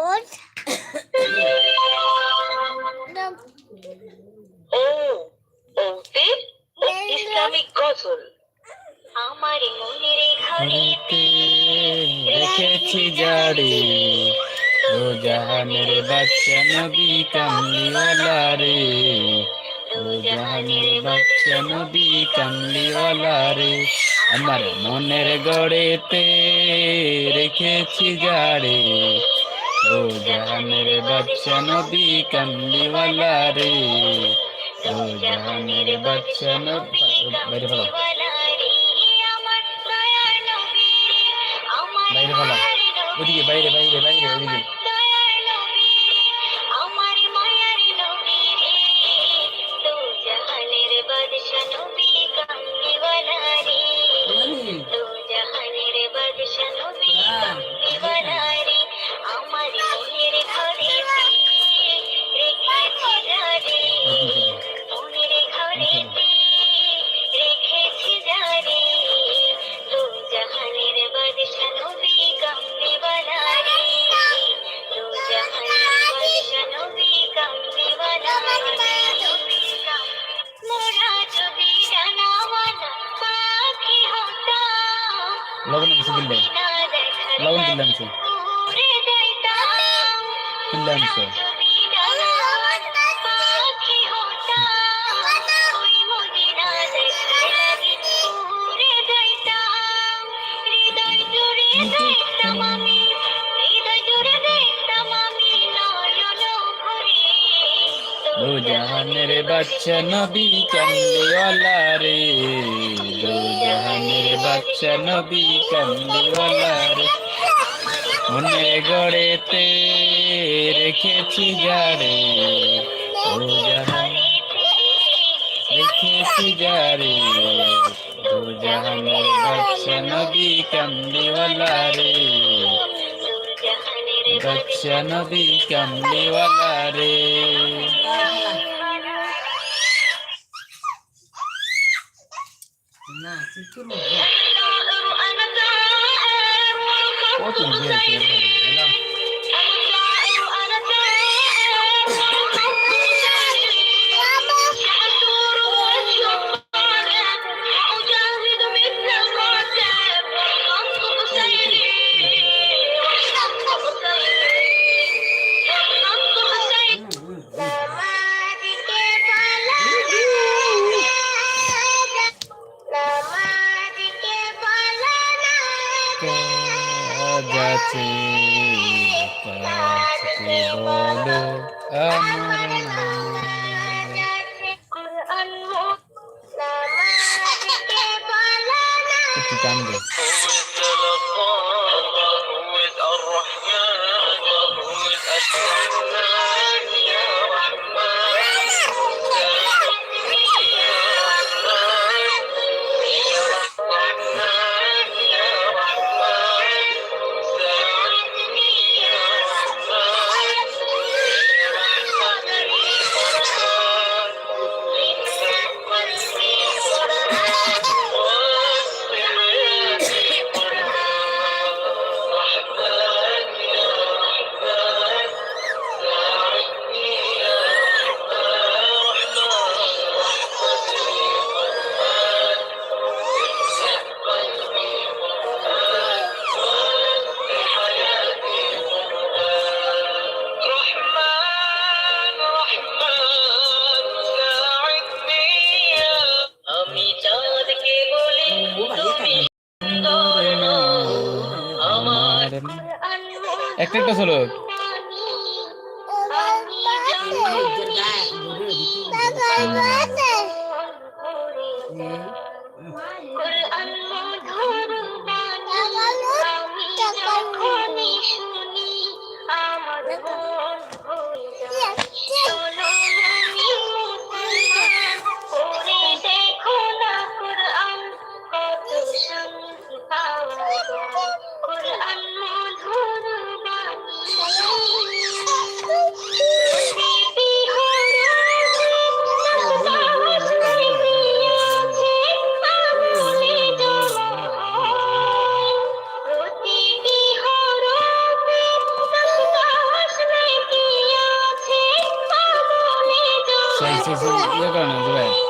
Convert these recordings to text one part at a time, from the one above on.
board. the ও ওতে Islamic গজল আমার মনের ঘরেতে রেখেছি জারি। ও জাহানের বাচ্চা নবী কামলিওয়ালা রে ও জাহানের বাচ্চা নবী কামলিওয়ালা রে আমার মনের গড়েতে রেখেছি জারে। ও জাহানের বাচ্চা নবী কামলিওয়ালা রে। ও মেরে বাচ্চা নবী বাইরে ফেলো বাইরে ফেলো ওদিকে বাইরে বাইরে বাইরে ওদিকে। জুড়ে দেখতাম আমি নয়ন ভরে। দো জাহানের বাচ্চা নবী কামলিওয়ালা রে। দো জাহানের বাচ্চা নবী কামলিওয়ালা রে। মনে গড়েতে রেখেছি যারে, ও জাহান। রেখেছি যারে দো জাহানের বাচ্চা নবী কামলিওয়ালা রে। বাচ্চা নবী কামলিওয়ালা রে। না Mình về. আছে কাজকে বলো? আমার একটু টান একটা একটা চলো। 就是那个人对不对？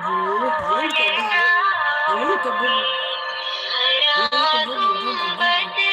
Ayyaa, Ayyaa, Ayyaa, Ayyaa, Ayyaa, Ayyaa, Ayyaa, Ayyaa,